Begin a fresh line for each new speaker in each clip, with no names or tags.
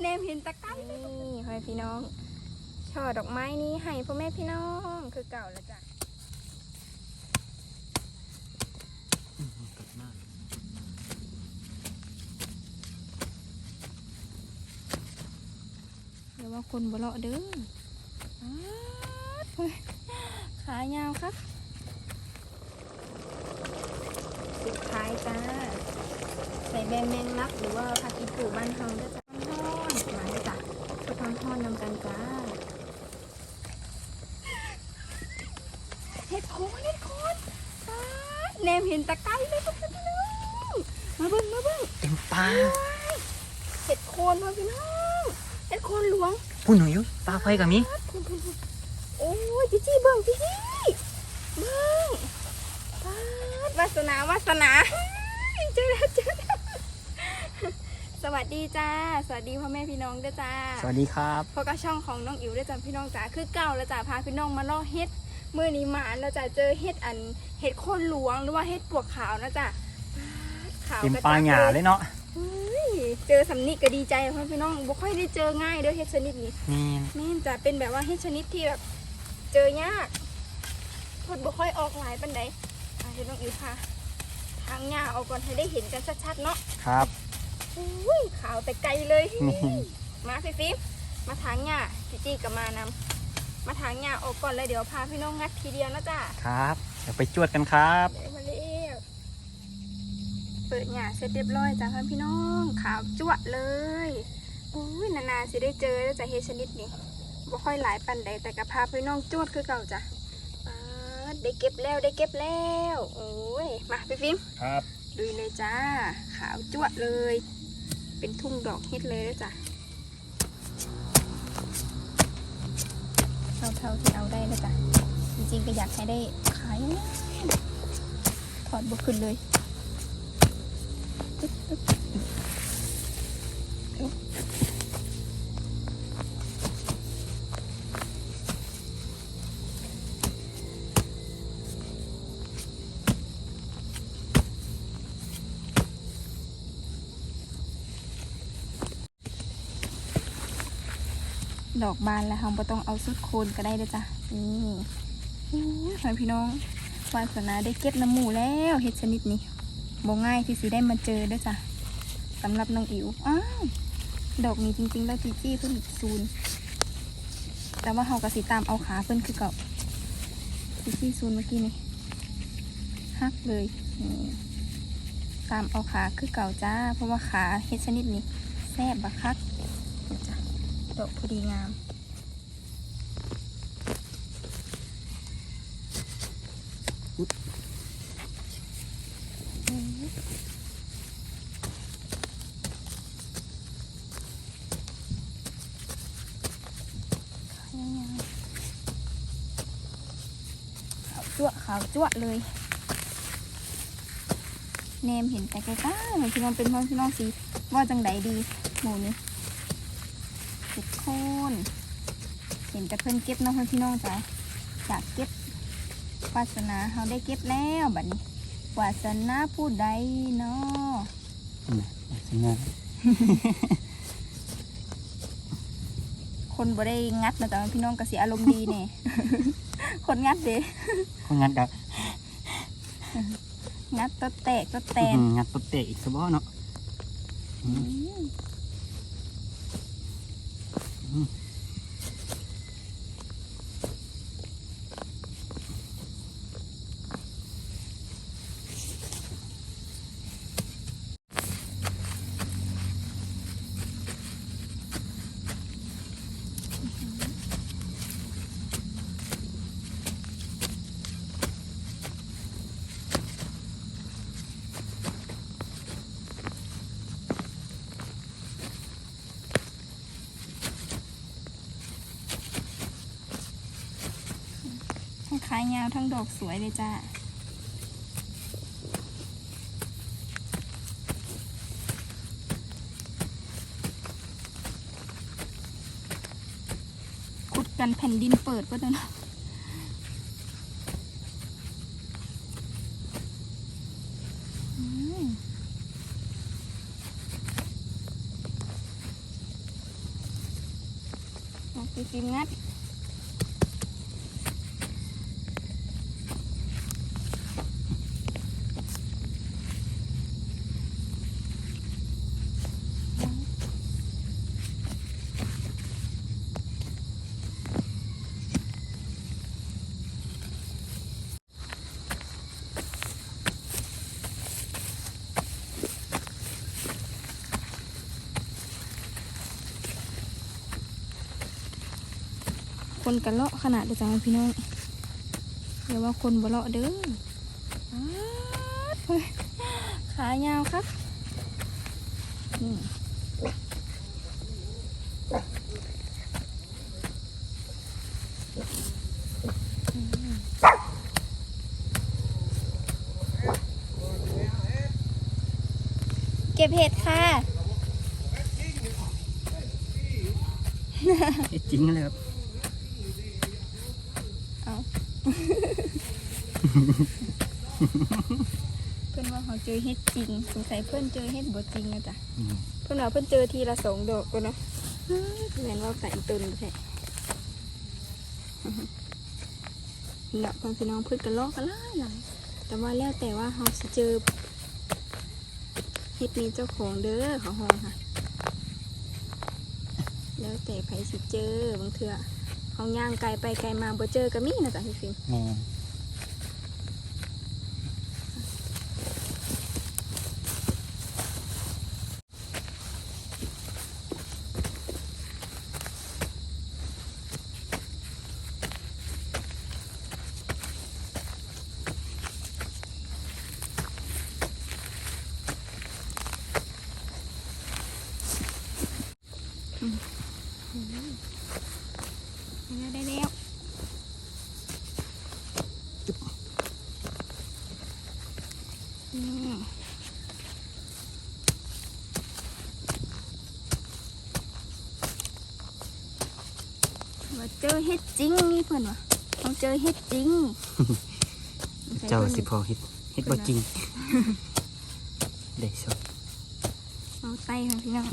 แนมเห็นตะไคร้นี่พ่อแม่พี่น้องช่อดอกไม้นี้ให้พ่อแม่พี่น้องคือเก่าแล้วจ้ะเดี๋ยวว่าคนบเลาะเด้ออ้ายขายาวครับสุดท้ายจ้า ใส่แบงแมงลักหรือว่าผักอีปูบ้านเฮาก็จะทอดมาด้วยจ้ะ ทุกคนทอดนำกันจ้าเห็ดโคนเห็ดโคนป๊าดแนมเห็นตะไคร้เลยพ่อพี่น้องมาเบิ้งมาเบิ้ง
เต็มปลา
เห็ดโคนพ่อพี่น้องเห็ดโคนหลวง
พูดหน่อยอยู่ปลาไฟกับมี
พุ่นพุ่นพุ่นโอ้ยจีจี้เบิ้งจีจี้เบิ้งป๊าดวาสนาวาสนาเจอแล้วเจอแล้วส วัสดีจ้า สวัสดีพ่อแม่พี่น้องด้วยจ้า
สวัสดีครับ
พบกับช่องของน้องอิ๋วด้วยจ้าพี่น้องจ้าคือเก่าแล้วจ้าพาพี่น้องมาล่อเฮ็ดมื่อนี้มาแล้วจ้าเจอเฮ็ดอันเฮ็ดโคนหลวงหรือว่าเฮ็ดปวกขาวนะจ้าขาว
เต็ม
กระ
ปลา
จัง
หยาเลยเนาะ
เฮ้ยเจอสำนิกก็ดีใจเพราะพี่น้องบ่ค่อยได้เจอง่ายเด้อเฮ็ดชนิดนี้
นี่
แม่นจะเป็นแบบว่าเฮ็ดชนิดที่แบบเจอยากพดบ่ค่อยออกหลายปานใดอะเดี๋ยวน้องอิ๋วพาทางหญ้าเอาก่อนให้ได้เห็นกันชัดๆเนาะ
ครับ
อุ้ยขาวแต่ไกลเลย
นี่
มาพี่ฟิล์มมาถางหญ้าจีจี้กับมานำมาถางหญ้าออกก่อนเลยเดี๋ยวพาพี่น้องงัดทีเดียวนะจ้า
ครับเดี๋ยวไปจวดกันครับ
เดี๋ยวมาเรียกเปิดหญ้าเสร็จเรียบร้อยจ้าพ่อพี่น้องขาวจั่วะเลยอุ้ยนานๆสิได้เจอแล้วจ้ะเฮดชนิดนี้บ่ค่อยหลายปันใดแต่กับพาพี่น้องจวดคือเก่าจ้ะป๊าดได้เก็บแล้วได้เก็บแล้วโอ้ยมาพี่ฟิล์ม
ครับ
ลุยเลยจ้า ขาวจั่วะเลย เป็นทุ่งดอกเฮ็ดเลยนะจ๊ะเอาเท่าที่เอาได้นะจ้ะจริงๆก็อยากให้ได้ขายถอดบกขึ้นเลยตึ๊บตึ๊บ ดอกบานแล้วเราไ่ต้องเอาสุดโคนก็ได้เลยจ้ะนี่อู้ยพี่น้องวานสนาได้เก็บน้ำหมูแล้วเห็ดชนิดนี้บ่ง่ายที่สิได้มาเจอด้วยจ้ะสำหรับน้องอิ๋วอ้าวดอกนี้จริงๆ แล้วจีจี้เพิ่นซูน แต่ว่าเฮากระสิตามเอาขาเพิ่นคือเก่าจีจี้ซูนเมื่อกี้นี่ฮักเลยตามเอาขาคือเก่าจ้า เพราะว่าขาเห็ดชนิดนี้แซ่บบักคัก ดอกพอดีงามขาวจั่วขาวจั่วเลยเนมเห็นแต่ไกลๆเหมือนพี่น้องเป็นพ่อพี่น้องสีว่าจังใดดีหมูนี้เห็ดโคน เห็นแต่เพิ่นเก็บเน้องพี่น้องจ้ะอยากเก็บวาสนาเขาได้เก็บแล้วบัดนี้วาสนาผู้ใดเนาะ
สัญญาณ
คนบ่ได้งัดนะแต่ว่าพี่น้องก็สิอารมณ์ดีเนี่ยคนงัดเด้
คนงัดกับ
งัดก็แตกก็แตน
อืมงัดตบเตะอีกสักบ่เนาะา
ยยาวทั้งดอกสวยเลยจ้าขุดกันแผ่นดินเปิดก็จะนะอืมฟิล์มงัด คนกันเลาะขนาดเดียวกันพี่น้องเดี๋ยวว่าคนบ่เลาะเด้อขายาวครับนี่เก็บเห็ดค่ะ
เจริงเลยครับ
เอา เพื่อนว่าเขาเจอเฮ็ดจริงสงสัยเพื่อนเจอเฮ็ดบ่จริงนะจ๊ะ
อืม
เพื่อนว่าเพื่อนเจอทีละสองดอกก็เนาะแม่นว่าใส่ตุนแท้หลับพี่น้องเพื่อนกันลอกกันหลายหลายแต่ว่าแล้วแต่ว่าเขาสิเจอเฮ็ดมีเจ้าของเด้อเขาห้องค่ะ แล้วแต่ไผสิเจอบางเทื่อเขาย่างไกลไปไกลมาบ่เจอก็มีนะจ๊ะพี่ฟิล์ม
แม่น
ได้ได้แล้วอืมว่าเจ อเฮ็ดจริงนี่เพื่อนวะเขาเจอเฮ็ดจริง
เจ้าสิพอเฮ็ดเฮ็ดบ่จริงได้สด
เอาไตค่ะพี่น้อง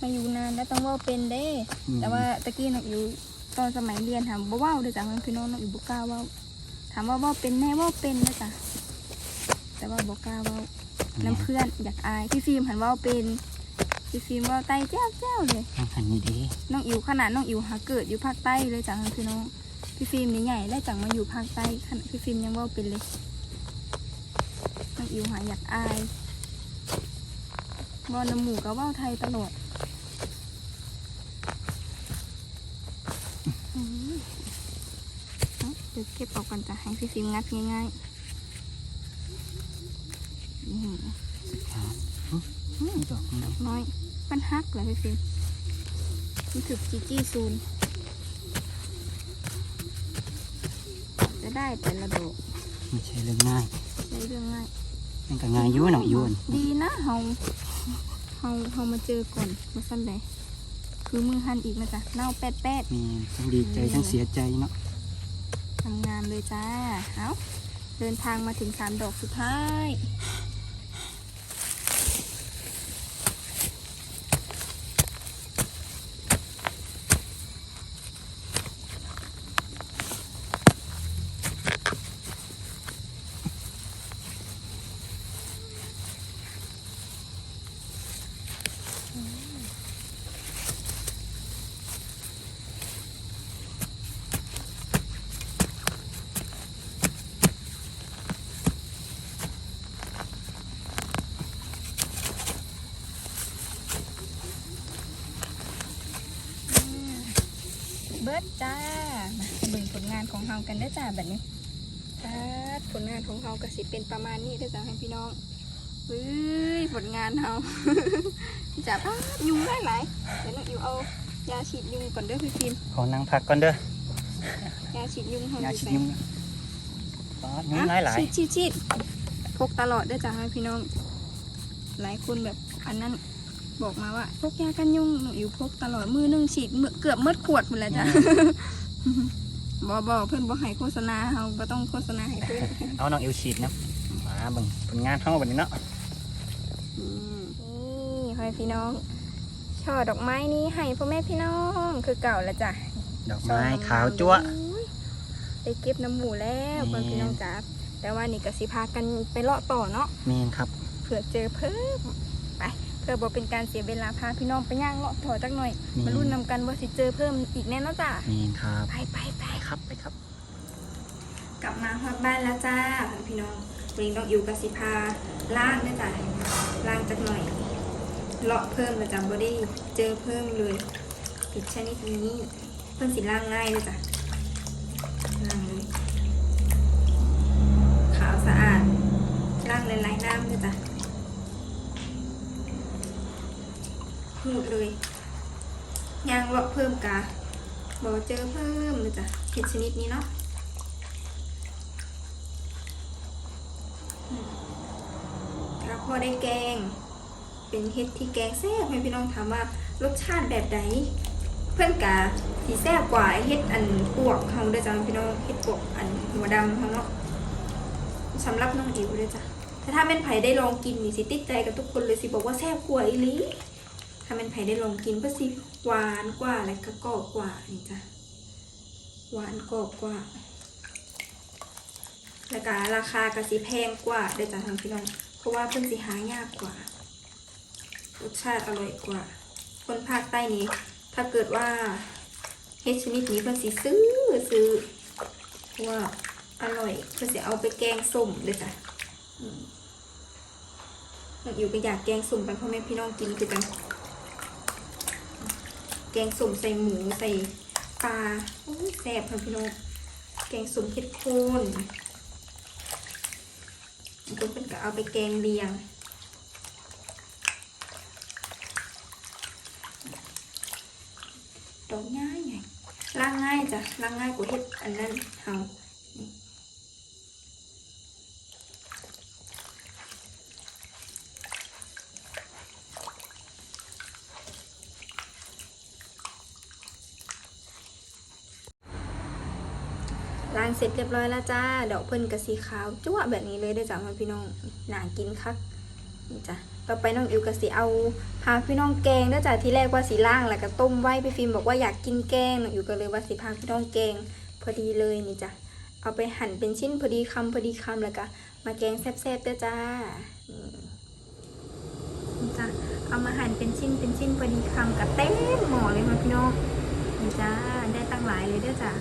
มาอยู่นานแล้วต้องเว่าเป็นเด้
อืม
แต่ว่าตะกี้น้องอยู่ตอนสมัยเรียนถามบ่เว้าเด้อจ้ะพี่น้องน้องอยู่บ่กล้าเว้าถามว่าเว้าเป็นแม่เว้าเป็นนะจ้ะแต่ว่าบ่กล้าเว้าน้ำเพื่อนอยากอายพี่ฟิล์มหันเว้าเป็น พี่ฟิล์มเว้าไต้แจ้วแจ้วเลย
ทางหันนี่เด้
น้องอิ๋วขนาดน้องอิ๋วหาเกิดอยู่ภาคใต้เลยจ้ะพี่น้องพี่ฟิล์มนี่ใหญ่ได้จังมาอยู่ภาคใต้ขนาดพี่ฟิล์มยังเว้าเป็นเลยน้องอิ๋วหาอยากอายบอน้ำหมูก็เว้าไทยตลอดอืมเอาเดี๋ยวเก็บออกก่อนจ้ะให้พี่ฟิล์มงัดง่ายๆนี่
ครับอืม ดอกน้อย
น้อยมันฮักเหรอพี่ฟิล์มมันถึกจีจี้ซูนจะได้แต่ละดอก
ไม่ใช่เรื่องง่าย
ใช้เรื่องง่าย
มันก็ง่ายอยู่น้องอีวน
ดีนะเฮาเฮาเฮามาเจอก่อนมาสั้นเลยคือมือหันอีกนะจ๊ะเน่าแปดแปด
มีทั้งดีใจทั้งเสียใจเนาะ
ทำงานเลยจ้า เอาเดินทางมาถึงสามดอกสุดท้าย เบิร์ดจ้า มาเบิ่งผลงานของเฮากันเด้อจ้าแบบนี้จ้าผลงานของเฮาก็สิเป็นประมาณนี้เด้อจ้าให้พี่น้องเฮ้ยผลงานเฮาจับอ้ายุงได้หลายเดี๋ยวน้องอิวเอายาฉีดยุงก่อนเด้อพี่ฟิล์ม
ขอนั่งพักก่อนเด้อยา
ฉีดยุงเฮา
อย่า
อยู่
ชิด
ไส
ยุ่งปอดยุ่งหลายหลาย
ฉีดฉีดฉีดพกตลอดเด้อจ้าให้พี่น้อง หลายคนแบบอันนั้นบอกมาว่าพกยากันยุงหนูอยู่พกตลอดมือหนึงฉีดมื้อเกือบเมื่อขวดหมดแล้วจ้ะ บอบอเพื่อนบอกให้โฆษณาเราก็ต้องโฆษณาให้เพื่อน
เอาน้องอิวฉีดนะมาเบิ่งผลงานเฮาบัดนี้เนาะ
นี่พ่อแม่พี่น้องฉช่อดอกไม้นี้ให้พ่อแม่พี่น้องคือเก่าแล้วจ้ะ
ดอกไม้ขาวจั๊วะ
ได้เก็บน้ำหมูแล้วพ่อแม่พี่น้องจ๋าแต่ว่านี่ก็สิพากันไปเลาะต่อเนาะ
แมนครับ
เผื่อเจอเพิ่มไป เพื่อบ่เป็นการเสียเวลาพาพี่น้องไปย่างเลาะต่อจักหน่อย
แม
มานรุ่นนำกันว่าสิเจอเพิ่มอีกแน่เนอนจ้ะ
แมนครับ
ไปไปไป
ไปครับไปครับ
กลับมาฮอดบ้านแล้วจ้าพี่น้องวันนี้ต้องอยู่กับสิพาล่างนะจ้ะล่างจักหน่อยเลาะเพิ่มนะจ๊ะบ่ได้เจอเพิ่มเลยอีกชนิดนี้เพิ่นสิล่างง่ายเลยจ้ะล่างเลยขาวสะอาดล่างหลายๆน้ำเลยจ้ะ หูดเลยยางเลาะเพิ่มกะบ่เจอเพิ่มเลยจ้ะเห็ดชนิดนี้เนาะแล้วพอได้แกง เป็นเห็ดที่แกงแซ่บให้พี่น้องถามว่ารสชาติแบบไหนเพื่อนกาสีแซ่บกว่าไอเห็ดอันปวกเขาด้อจ้ะพี่น้องเห็ดปวกอันหัวดำเขาเนาะสำหรับน้องอิ๋วด้อจ้ะแต่ถ้าเป็นไผ่ได้ลองกินนี่สิติดใจกับทุกคนเลยสิบอกว่าแซ่บกว่าอีหลี ถ้าเป็นไผ่ได้ลองกินก็สิหวานกว่าและก็กรอบกว่านี่จ้ะหวานกรอบกว่า แล้วก็ราคาก็สิแพงกว่าเด้จ้ะทางพี่น้อง เพราะว่าเพิ่นสิหายากกว่ารสชาติอร่อยกว่า คนภาคใต้นี้ ถ้าเกิดว่าเฮ็ดชนิดนี้เพิ่นสิซื้อซื้อเพราะว่าอร่อยเพิ่นสิเอาไปแกงส้มเด้อจ้ะอยู่ก็อยากแกงส้มไปพ่อแม่พี่น้องกินคือกัน แกงส้มใส่หมูใส่ปลาแซ่บค่ะพี่น้องแกงส้มเข็ดโคนบางคนเป็นก็เอาไปแกงเลียงดอกง่ายไงล้างง่ายจ้ะล้างง่ายกว่าเห็ดอันนั้นเฮานี่ล้างเส ร็จเรียบร้อยแล้วจ้าดอกเพิ่นกะสีขาวจั่วะแบบนี้เลยเด้จ้ะพี่น้องหนากินคักนี่จ้ะต่อไปน้องอิวก็สิเอาพาพี่น้องแกงเนื่องจากที่แรกว่าสีล่างแล้วก็ต้มไว้พี่ฟิล์มบอกว่าอยากกินแกงน้องอิวก็เลยว่าสิพาพี่น้องแกงพอดีเลยนี่จ้ะเอาไปหั่นเป็นชิ้นพอดีคำพอดีคำแล้วก็มาแกงแซ่บๆเด้จ้านี่จ้ะเอามาหั่นเป็นชิ้นเป็นชิ้นพอดีคำกับเต็มหม้อเลยพี่น้องนี่จ้าได้ตั้งหลายเลยเด้อจ้า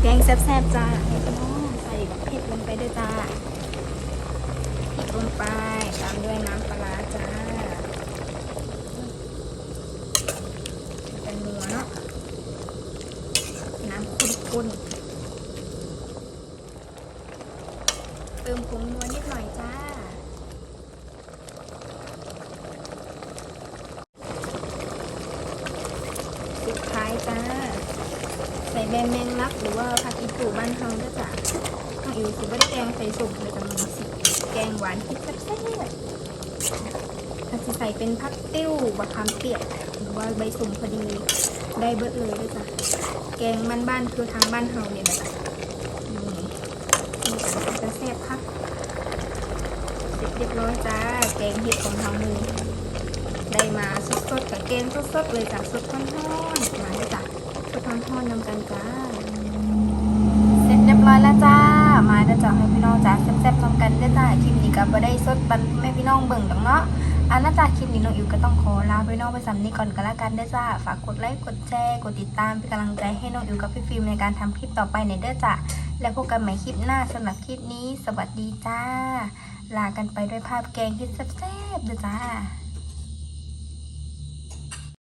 แกงแซ่บๆจ้าให้พี่น้องใส่เผ็ดลงไปด้วยจ้าพริดลงไปตามด้วยน้ำปลาร้าจ้าเป็นนัวเนาะน้ำข้นๆเติมผงนัวนิดหน่อยจ้า สุดท้ายจ้า ใส่แบมแมงลักหรือว่าผักอีตูบ้านเฮาด้วยจ้ะน้องอิว สิบ่ได้แกงใส่สุกเลยจะมันสิแกงหวานพริกแซ่บๆถ้าจะใส่เป็นผักติ้วบะขามเปียกหรือว่าใบสุ่มพอดีได้เบิดเลยด้วยจ้ะแกงมันบ้านคือทางบ้านเฮาเนี่ยนะจ๊ะนี่นี่จะจะแซ่บคักเสร็จเรียบร้อยจ้าแกงเห็ดของเฮามือได้มาสดๆกับแกงสดๆเลยจ้ะสดร้อนๆมาเลยจ้ะสดร้อนๆนำกันจ้า เสร็จเรียบร้อยแล้วจ้า มาเด้อจ้าให้พี่น้องจ้าแซ่บๆทำกันเด้จ้าคลิปนี้ก็บ่ได้สดปันแม่พี่น้องเบิ่งดอกเนาะอันน่าจะคลิปนี้น้องอิวก็ต้องขอลาพี่น้องไปสำนี้ก่อนก็แล้วกันเด้จ้าฝากกดไลค์กดแชร์กดติดตามเป็นกำลังใจให้น้องอิวกับพี่ฟิล์มในการทำคลิปต่อไปในเด้อจ้าแล้วพบกันใหม่คลิปหน้าสำหรับคลิปนี้ สวัสดีจ้า ลากันไปด้วยภาพแกงเฮ็ดแซ่บๆเด้อจ้า